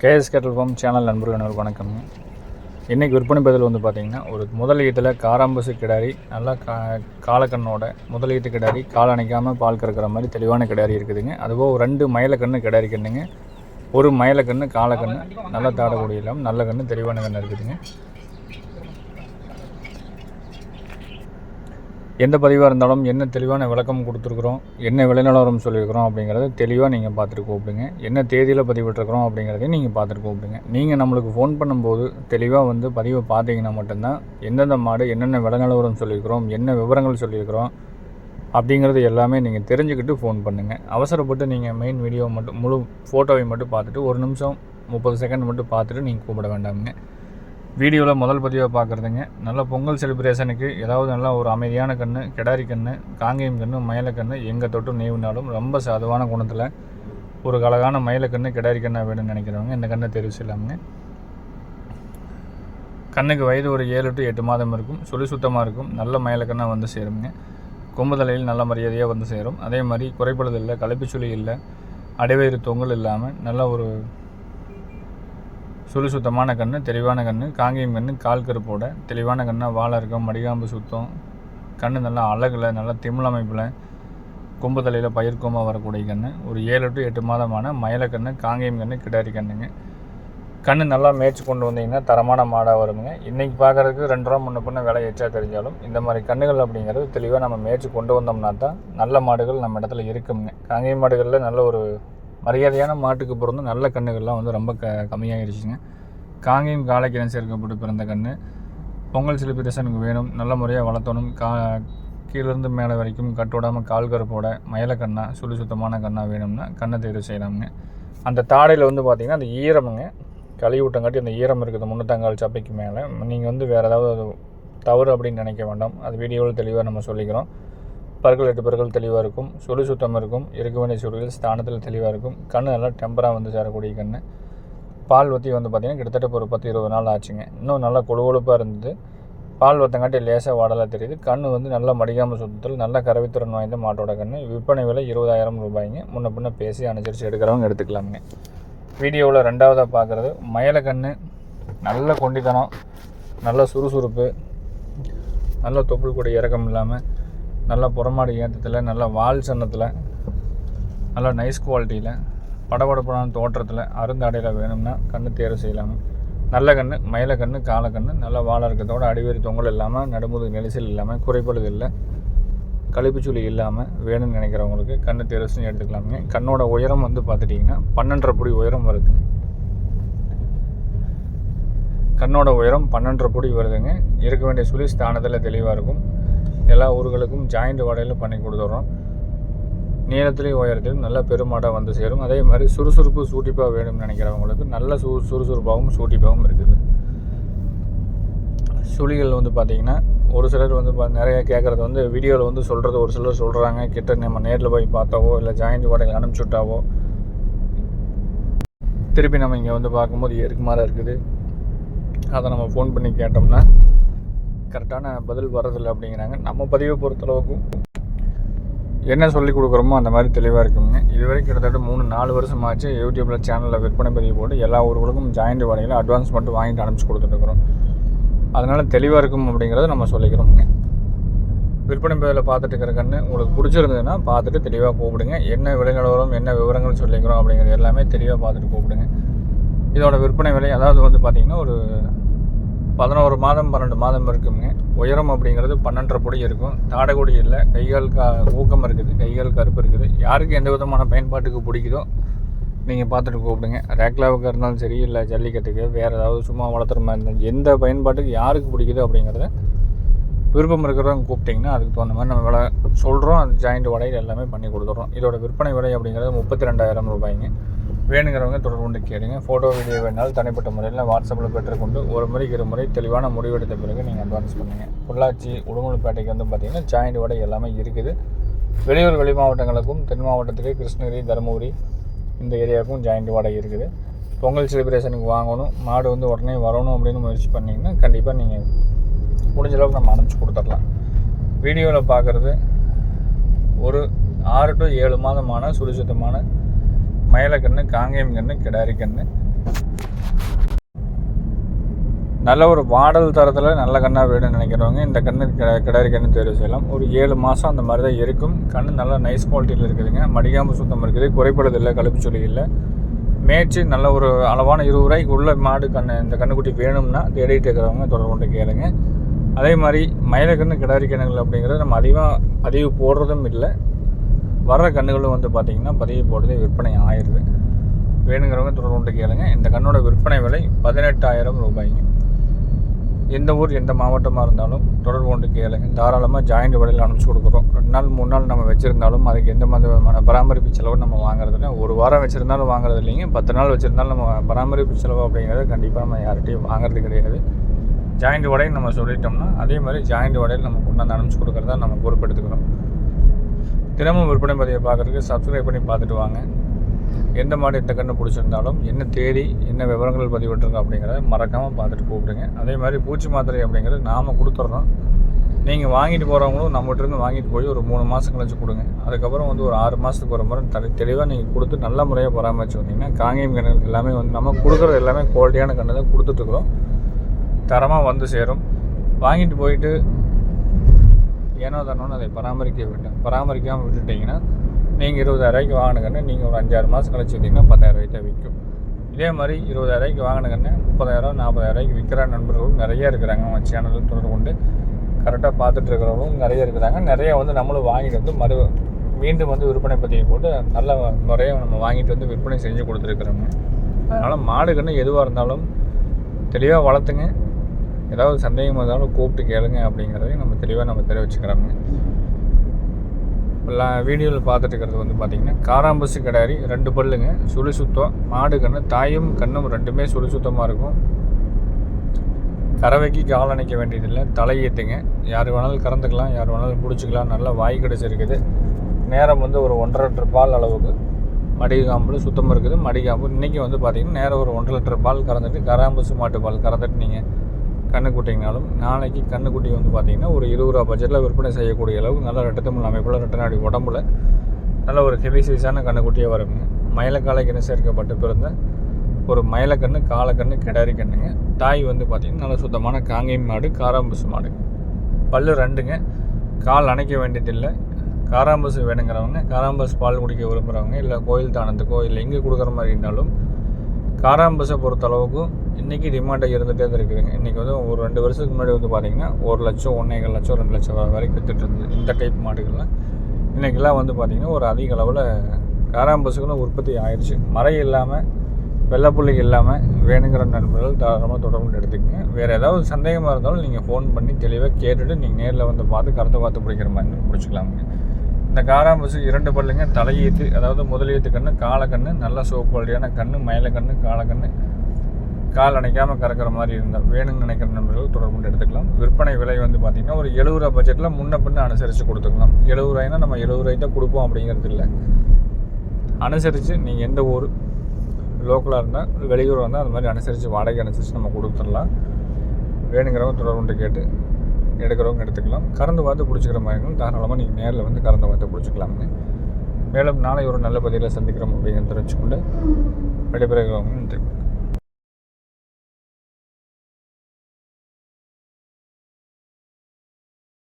KS கேட்டல் form channel நண்பர்கள் அனைவருக்கு வணக்கம்ங்க இன்றைக்கி விற்பனை பதில் வந்து பார்த்திங்கன்னா ஒரு முதலீட்டில் காராம்பசு கிடாரி நல்லா கா காலக்கண்ணோட முதலீட்டு கிடாரி கால் அணைக்காமல் பால் கறக்கிற மாதிரி தெளிவான கிடாரி இருக்குதுங்க. அதுபோக ரெண்டு மயிலக்கண்ணு கிடாரி கண்ணுங்க ஒரு மயிலக்கண்ணு காலக்கண்ணு நல்லா தாடக்கூடிய இல்லாமல் நல்ல கண்ணு தெளிவான கண்ணு இருக்குதுங்க. எந்த பதிவாக இருந்தாலும் என்ன தெளிவான விளக்கம் கொடுத்துருக்குறோம் என்ன விளைநிலவரம் சொல்லியிருக்கிறோம் அப்படிங்கிறத தெளிவாக நீங்கள் பார்த்துட்டு கூப்பிடுங்க. என்ன தேதியில் பதிவிட்டுருக்குறோம் அப்படிங்கிறதையும் நீங்கள் பார்த்துட்டு கூப்பிடுங்க. நீங்கள் நம்மளுக்கு ஃபோன் பண்ணும்போது தெளிவாக வந்து பதிவை பார்த்தீங்கன்னா மட்டும்தான் எந்தெந்த மாடு என்னென்ன விளைநிலவரம் சொல்லியிருக்கிறோம் என்ன விவரங்கள் சொல்லியிருக்கிறோம் அப்படிங்கிறது எல்லாமே நீங்கள் தெரிஞ்சுக்கிட்டு ஃபோன் பண்ணுங்கள் அவசரப்பட்டு நீங்கள் மெயின் வீடியோ மட்டும் முழு ஃபோட்டோவை மட்டும் பார்த்துட்டு ஒரு நிமிஷம் முப்பது செகண்ட் மட்டும் பார்த்துட்டு நீங்கள் கூப்பிட வேண்டாமுங்க. வீடியோவில் முதல் பதிவாக பார்க்குறதுங்க. நல்ல பொங்கல் செலிப்ரேஷனுக்கு ஏதாவது நல்லா ஒரு அமைதியான கன்று கிடாரி கன்று காங்கேயம் கன்று மயிலக்கன்று எங்கே தொட்டு நீவினாலும் ரொம்ப சாதுவான குணத்தில் ஒரு அழகான மயிலக்கன்று கிடாரி கண்ணாக வேணும்னு நினைக்கிறவங்க இந்த கண்ணை தெரிவு செய்யலாமுங்க. கண்ணுக்கு வயது ஒரு ஏழு டு எட்டு மாதம் இருக்கும். சுழி சுத்தமாக இருக்கும். நல்ல மயிலக்கண்ணாக வந்து சேருங்க கொம்புதலையில் நல்ல மரியாதையாக வந்து சேரும். அதே மாதிரி குறைப்படுதல் இல்லை களைப்புச்சுழி இல்லை அடைவயிறு தொங்கல் இல்லாமல் நல்ல ஒரு சுழி சுத்தமான கன்று தெளிவான கன்று காங்கேயம் கன்று கால் கருப்போட தெளிவான கண்ணாக வாழை இருக்கும் மடிகாம்பு சுத்தம். கண்ணு நல்லா அழகில் நல்லா திமிழ் அமைப்பில் கொம்பு தலையில் பயிர்க்கோமாக வரக்கூடிய கன்று ஒரு ஏழு டு எட்டு மாதமான மயிலக்கன்று காங்கேயம் கன்று கிடாரி கண்ணுங்க. கண்ணு நல்லா மேய்ச்சி கொண்டு வந்தீங்கன்னா தரமான மாடாக வருங்க. இன்றைக்கி பார்க்குறதுக்கு ரெண்டு ரூபா முன்ன பின்ன விலை எச்சா தெரிஞ்சாலும் இந்த மாதிரி கண்ணுகள் அப்படிங்கிறது தெளிவாக நம்ம மேய்ச்சி கொண்டு வந்தோம்னா தான் நல்ல மாடுகள் நம்ம இடத்துல இருக்குங்க. காங்கேயம் மாடுகளில் நல்ல ஒரு மரியாதையான மாட்டுக்கு பிறந்த நல்ல கண்ணுகள்லாம் வந்து ரொம்ப க கம்மியாகிடுச்சுங்க காங்கேயம் காலைக்கிழமை சேர்க்கப்பட்டு பிறந்த கன்று பொங்கல் செலிப்ரேஷனுக்கு வேணும். நல்ல முறையாக வளர்த்தணும். கா கீழேருந்து மேலே வரைக்கும் கட்டோடாமல் கால் கருப்போட மயிலக்கண்ணா சுழி சுத்தமான கண்ணாக வேணும்னா கண்ணை தேர்வு செய்யலாமுங்க. அந்த தாடையில் வந்து பார்த்திங்கன்னா அந்த ஈரமுங்க. கழி ஊட்டம் காட்டி அந்த ஈரம் இருக்குது. முன்னத்தாங்கால் சப்பைக்கு மேலே. நீங்கள் வந்து வேறு ஏதாவது தவறு அப்படின்னு நினைக்க வேண்டாம். அது வீடியோவில் தெளிவாக நம்ம சொல்லிக்கிறோம். பற்கள் எட்டு பற்கள் தெளிவாக இருக்கும். சுழி சுத்தம் இருக்கும். இருக்க வேண்டிய ஸ்தானத்தில் தெளிவாக இருக்கும். கண் நல்லா டெம்பராக வந்து சேரக்கூடிய கண் பால் ஊற்றி வந்து பார்த்திங்கன்னா கிட்டத்தட்ட இப்போ ஒரு பத்து இருபது நாள் ஆச்சுங்க. இன்னும் நல்லா கொழுகொழுப்பாக இருந்தது. பால் வத்தங்காட்டி லேசாக வாடலாக தெரியுது. கண் வந்து நல்லா மடிக்காமல் சுத்தத்தில் நல்ல கரவித்திறன் வாய்ந்த மாட்டோட கண் விற்பனை விலை இருபதாயிரம் ரூபாய்ங்க. முன்ன பின்ன பேசி அனுசரித்து எடுக்கிறவங்க எடுத்துக்கலாமுங்க. வீடியோவில் ரெண்டாவதாக பார்க்குறது மயில கண் நல்ல கொண்டித்தனம் நல்ல சுறுசுறுப்பு. நல்ல தொப்புள் கூட இறக்கம் இல்லாமல் நல்லா புறமாடு ஏற்றத்தில் நல்லா வால் சன்னத்தில் நல்லா நைஸ் குவாலிட்டியில் படபடப்பான தோற்றத்தில் அருந்தாடையில் வேணும்னா கண்ணு தேர்வு செய்யலாம். நல்ல கன்று மயில கன்று கால கன்று நல்ல வாழை இருக்கிறதோட அடிவேறு தொங்கல் இல்லாமல் நடுமுது நெரிசல் இல்லாமல் குறைபாடுகள் இல்லை கழிப்புச்சுளி இல்லாமல் வேணும்னு நினைக்கிறவங்களுக்கு கண்ணு தேர்வு செஞ்சு எடுத்துக்கலாமுங்க கண்ணோட உயரம் வந்து பார்த்துட்டிங்கன்னா பன்னெண்டரை புடி உயரம் வருது. கண்ணோட உயரம் பன்னெண்டரை புடி வருதுங்க. இருக்க வேண்டிய சுழி ஸ்தானத்தில் தெளிவாக இருக்கும். எல்லா ஊர்களுக்கும் ஜாயிண்ட் வாடகையில் பண்ணி கொடுத்துட்றோம். நீளத்துலேயும் உயரத்திலும் நல்ல பெருமாடாக வந்து சேரும். அதே மாதிரி சுறுசுறுப்பு சூட்டிப்பாக வேணும்னு நினைக்கிறவங்களுக்கு நல்ல சு சுறுசுறுப்பாகவும் சூட்டிப்பாகவும் இருக்குது. சுழிகள் வந்து பார்த்திங்கன்னா ஒரு சிலர் வந்து பா நிறைய கேட்குறது வந்து வீடியோவில் வந்து சொல்கிறது ஒரு சிலர் சொல்கிறாங்க கிட்ட நம்ம நேரில் போய் பார்த்தாவோ இல்லை ஜாயிண்ட் வாடகை அனுப்பிச்சுட்டாவோ. திருப்பி நம்ம இங்கே வந்து பார்க்கும்போது எருக்குமாறாக இருக்குது. அதை நம்ம ஃபோன் பண்ணி கேட்டோம்னா கரெக்டான பதில் வர்றதில்லை அப்படிங்கிறாங்க. நம்ம பதிவை பொறுத்தளவுக்கும் என்ன சொல்லி கொடுக்குறோமோ அந்த மாதிரி தெளிவாக இருக்குங்க. இது வரைக்கும் கிட்டத்தட்ட மூணு நாலு வருஷம் ஆச்சு யூடியூப்பில் சேனலில் விற்பனை பதிவு போட்டு எல்லா ஊர்களுக்கும் ஜாயிண்ட் வாடகையில் அட்வான்ஸ் மட்டும் வாங்கிட்டு அனுப்பிச்சி கொடுத்துட்ருக்குறோம் அதனால் தெளிவாக இருக்கும் அப்படிங்கிறத நம்ம சொல்லிக்கிறோமுங்க. விற்பனை பதிவில் பார்த்துட்டு இருக்கிற கண்ணு உங்களுக்கு பிடிச்சிருந்ததுன்னா பார்த்துட்டு தெளிவாக கூப்பிடுங்க. என்ன விலை நிலவரம் என்ன விவரங்கள் சொல்லிக்கிறோம் அப்படிங்கிறது எல்லாமே தெளிவாக பார்த்துட்டு கூப்பிடுங்க. இதோட விற்பனை விலை அதாவது வந்து பார்த்திங்கன்னா ஒரு பதினோரு மாதம் பன்னெண்டு மாதம் இருக்குங்க. உயரம் அப்படிங்கிறது பன்னெண்டரை பொடி இருக்கும். தாடைக்குடி இல்லை. கைகால் கா ஊக்கம் இருக்குது. கைகால் கருப்பு இருக்குது. யாருக்கு எந்த விதமான பயன்பாட்டுக்கு பிடிக்குதோ நீங்கள் பார்த்துட்டு கூப்பிடுங்க. ரேக்லாவுக்கு இருந்தாலும் சரி இல்லை ஜல்லிக்கட்டுக்கு வேறு ஏதாவது சும்மா வளர்த்துற மாதிரி இருந்தாலும் எந்த பயன்பாட்டுக்கு யாருக்கு பிடிக்குதோ அப்படிங்கிறத விருப்பம் இருக்கிறவங்க கூப்பிட்டிங்கன்னா அதுக்கு தகுந்த மாதிரி நம்ம விலை சொல்கிறோம் அது ஜாயிண்ட் வடையில் எல்லாமே பண்ணி கொடுத்துட்றோம் இதோட விற்பனை விலை அப்படிங்கிறது முப்பத்தி ரெண்டாயிரம் ரூபாய்ங்க. வேணுங்கிறவங்க தொடர்பு கொண்டு கேளுங்க. ஃபோட்டோ வீடியோ வேணாலும் தனிப்பட்ட முறையில் வாட்ஸ்அப்பில் பெற்றுக்கொண்டு ஒரு முறைக்கு இரு முறை தெளிவான முடிவெடுத்த பிறகு நீங்கள் அட்வான்ஸ் பண்ணுங்கள் பொள்ளாச்சி உடுமலைப்பேட்டைக்கு வந்து பார்த்திங்கன்னா ஜாயிண்ட் வடை எல்லாமே இருக்குது. வெளியூர் வெளி மாவட்டங்களுக்கும் தென் மாவட்டத்துக்கு கிருஷ்ணகிரி தருமபுரி இந்த ஏரியாவுக்கும் ஜாயிண்ட் வாடகை இருக்குது. பொங்கல் செலிப்ரேஷனுக்கு வாங்கணும். மாடு வந்து உடனே வரணும் அப்படின்னு முயற்சி பண்ணிங்கன்னா கண்டிப்பாக நீங்கள் முடிஞ்ச அளவுக்கு நம்ம அனுப்பிச்சி கொடுத்துடலாம். வீடியோவில் பார்க்குறது ஒரு ஆறு டு ஏழு மாதமான சுறுசுத்தமான மயிலக்கன்று காங்கேயம் கன்று கிடாரி கன்று நல்ல ஒரு வாடல் தரத்தில் நல்ல கண்ணாக வேணும்னு நினைக்கிறவங்க இந்த கண்ணு கிட- கிடாரி கண்ணு தேர்வு செய்யலாம். ஒரு ஏழு மாதம் அந்த மாதிரி தான் இருக்கும். கண் நல்லா நைஸ் குவாலிட்டியில் இருக்குதுங்க. மடிக்காமல் சுத்தம் இருக்குது. குறைப்படுறது இல்லை கழுப்பு சொல்லி இல்லை. மேய்ச்சி நல்ல ஒரு அளவான இருபது ரூபாய்க்கு உள்ள மாடு கண்ணு இந்த கண்ணுக்குட்டி வேணும்னா தேடிட்டு இருக்கிறவங்க தொடர்பு கொண்டு கேளுங்க. அதே மாதிரி மயிலக்கண்ணு கிடாரி கிணங்கள் அப்படிங்கிறது நம்ம அதிகமாக அதிகம் போடுறதும் இல்லை. வர்ற கண்ணுகளும் வந்து பார்த்திங்கன்னா பதிவு போடுறது விற்பனை ஆயிடுது. வேணுங்கிறவங்க தொடர்பு கேளுங்க. இந்த கண்ணோட விற்பனை விலை பதினெட்டாயிரம் ரூபாய்ங்க எந்த ஊர் எந்த மாவட்டமாக இருந்தாலும் தொடர்பு கொண்டு கேளுங்க. தாராளமாக ஜாயிண்ட் விலையில் அனுப்பிச்சி கொடுக்குறோம். ரெண்டு நாள் மூணு நாள் நம்ம வச்சுருந்தாலும் அதுக்கு எந்த விதமான பராமரிப்பு செலவு நம்ம வாங்குறதில்ல ஒரு வாரம் வச்சுருந்தாலும் வாங்குறது இல்லைங்க. பத்து நாள் வச்சுருந்தாலும் நம்ம பராமரிப்பு செலவு அப்படிங்கிறது கண்டிப்பாக நம்ம யார்கிட்டையும் வாங்குறது கிடையாது. ஜாயிண்ட் வடையும் நம்ம சொல்லிட்டோம்னா அதே மாதிரி ஜாயிண்ட் வடையில் நம்ம கொண்டாந்து அனுப்பிச்சி கொடுக்குறதா நம்ம பொறுப்பெடுத்துக்கிறோம். தினமும் விற்பனை பதிவை பார்க்குறதுக்கு சப்ஸ்கிரைப் பண்ணி பார்த்துட்டு வாங்க. எந்த மாடு எந்த கன்று பிடிச்சிருந்தாலும் என்ன தேதி என்ன விவரங்கள் பதிவிட்டிருக்கோம் அப்படிங்கிறத மறக்காமல் பார்த்துட்டு கூப்பிடுங்க. அதே மாதிரி பூச்சி மாத்திரை அப்படிங்கிறது நாம் கொடுத்துட்றோம் நீங்கள் வாங்கிட்டு போகிறவங்களும் நம்மகிட்டருந்து வாங்கிட்டு போய் ஒரு மூணு மாதம் கழிச்சு கொடுங்க. அதுக்கப்புறம் வந்து ஒரு ஆறு மாதத்துக்கு ஒரு முறை தனி தெளிவாக நீங்கள் கொடுத்து நல்ல முறையாக பராமரிச்சு வந்தீங்கன்னா காங்கேயம் கன்று எல்லாமே வந்து நம்ம கொடுக்குறது எல்லாமே குவாலிட்டியான கன்று தான் கொடுத்துட்ருக்குறோம் தரமாக வந்து சேரும். வாங்கிட்டு போயிட்டு ஏனோ தானோன்னு அதை பராமரிக்க வேண்டும் பராமரிக்காமல் விட்டுட்டிங்கன்னா நீங்கள் இருபதாயிரரூவாய்க்கு வாங்கின நீங்கள் ஒரு அஞ்சாறு மாதம் கழிச்சு விட்டிங்கன்னா பத்தாயிரம் விற்கும். இதே மாதிரி இருபதாயிரரூவாய்க்கு வாங்கின முப்பதாயிரம் நாற்பதாயிரரூவாய்க்கு விற்கிற நண்பர்களும் நிறைய இருக்கிறாங்க. நம்ம சேனலில் தொடர்பு கொண்டு கரெக்டாக பார்த்துட்டு இருக்கிறவங்களும் நிறைய இருக்கிறாங்க. நிறைய வந்து நம்மளும் வாங்கிட்டு வந்து மறு மீண்டும் வந்து விற்பனை பதிவு போட்டு நல்ல முறையாக நம்ம வாங்கிட்டு வந்து விற்பனை செஞ்சு கொடுத்துருக்குறோங்க. அதனால் மாடுகன்னு எதுவாக இருந்தாலும் தெளிவாக வளர்த்துங்க. ஏதாவது சந்தேகம் இருந்தாலும் கூப்பிட்டு கேளுங்க அப்படிங்கிறதையும் நம்ம தெளிவாக நம்ம தெரிவிச்சுக்கிறாங்க இப்போ வீடியோவில் பார்த்துட்டு இருக்கிறது வந்து பார்த்திங்கன்னா காராம்பசு கிடாரி ரெண்டு பல்லுங்க சுழி சுத்தம் மாடு கன்று தாயும் கண்ணும் ரெண்டுமே சுழி சுத்தமாக இருக்கும். கறவைக்கு கால் அணைக்க வேண்டியதில்லை தலையேற்றுங்க யார் வேணாலும் கறந்துக்கலாம் யார் வேணாலும் பிடிச்சிக்கலாம் நல்லா வாய் கிடச்சிருக்குது நேரம் வந்து ஒரு ஒன்றரை லிட்டர் பால் அளவுக்கு. மடிகாம்பு சுத்தமாக இருக்குது. மடிகாம்பு இன்றைக்கி வந்து பார்த்திங்கன்னா நேரம் ஒரு ஒன்றரை லிட்டர் பால் கறந்துட்டு கராம்பசு மாட்டு பால் கறந்துட்டு நீங்கள் கண்ணுக்குட்டிங்கனாலும் நாளைக்கு கண்ணுக்குட்டி வந்து பார்த்திங்கன்னா ஒரு இருபது ரூபா பட்ஜெட்டில் விற்பனை செய்யக்கூடிய அளவுக்கு நல்ல ரெட்டத்தமிழ் அமைப்பில் ரெட்டநாடி உடம்புல நல்ல ஒரு ஹெவி சைஸான கண்ணுக்குட்டியாக வருங்க மயிலக்காலைக்கு சேர்க்கப்பட்டு பிறந்த ஒரு மயிலக்கண்ணு காலக்கண்ணு கிடாரி கண்ணுங்க. தாய் வந்து பார்த்திங்கன்னா நல்ல சுத்தமான காங்கேயம் மாடு காராம்பசு மாடு. பல்லு ரெண்டுங்க. கால் அணைக்க வேண்டியதில்லை. காராம்பஸ் வேணுங்கிறவங்க காராம்பஸ் பால் குடிக்க விரும்புகிறவங்க இல்லை கோயில் தானத்துக்கோ இல்லை எங்கே கொடுக்குற மாதிரி இருந்தாலும் காராம்பஸை பொறுத்தளவுக்கு இன்றைக்கி டிமாண்டாக இருந்துகிட்டே தான் இருக்குதுங்க இன்றைக்கி வந்து ஒரு ரெண்டு வருஷத்துக்கு முன்னாடி வந்து பார்த்திங்கன்னா ஒரு லட்சம் ஒன்றேகால் லட்சம் ரெண்டு லட்சம் வரை வரைக்கும் வித்துட்டு இருந்தது இந்த டைப் மாடுகள்லாம் இன்றைக்கெல்லாம் வந்து பார்த்திங்கன்னா ஒரு அதிக அளவில் காராம்பஸுகளும் உற்பத்தி ஆயிடுச்சு மழை இல்லாமல் வெள்ளைப்புள்ளி இல்லாமல் வேணுங்கிற நண்பர்கள் தாராளமாக தொடர்பு எடுத்துக்கங்க. வேறு ஏதாவது சந்தேகமாக இருந்தாலும் நீங்கள் ஃபோன் பண்ணி தெளிவாக கேட்டுட்டு நீங்கள் நேரில் வந்து பார்த்து கருத்தை பார்த்து பிடிக்கிற மாதிரி பிடிச்சிக்கலாமுங்க இந்த காராம்பசு இரண்டு பல்லுங்க தலையீத்து அதாவது முதலீத்து கண்ணு காலக்கண்ணு நல்ல சோப்பு குவாலிட்டியான கண்ணு மயிலக்கண்ணு காலக்கண்ணு கால் அணைக்காமல் கறக்கிற மாதிரி இருந்தால் வேணும்னு நினைக்கிற நண்பர்கள் தொடர்பு கொண்டு எடுத்துக்கலாம். விற்பனை விலை வந்து பார்த்திங்கன்னா ஒரு எழுபது ரூபா பட்ஜெட்டில் முன்ன பின்ன அனுசரித்து கொடுத்துக்கலாம். எழுபது ரூபாய்னா நம்ம எழுபது ரூபாய் தான் கொடுப்போம் அப்படிங்கிறது இல்லை. அனுசரித்து நீங்கள் எந்த ஊர் லோக்கலாக இருந்தால் வெளியூர் வந்தால் அந்த மாதிரி அனுசரித்து வாடகை அனுசரித்து நம்ம கொடுத்துடலாம். வேணுங்கிறவங்க தொடர்பு கொண்டு கேட்டு எடுக்கிறவங்க எடுத்துக்கலாம். கறந்து பார்த்து பிடிச்சிக்கிற மாதிரி இருக்கும் தாராளமாக நீங்கள் நேரில் வந்து கறந்து பார்த்து பிடிச்சிக்கலாம்னு. மேலும் நாளை ஒரு நல்ல பதிவில் சந்திக்கிறோம் அப்படிங்கிறத தெரிஞ்சுக்கொண்டு விடைபெறுகிறவங்க நன்றி.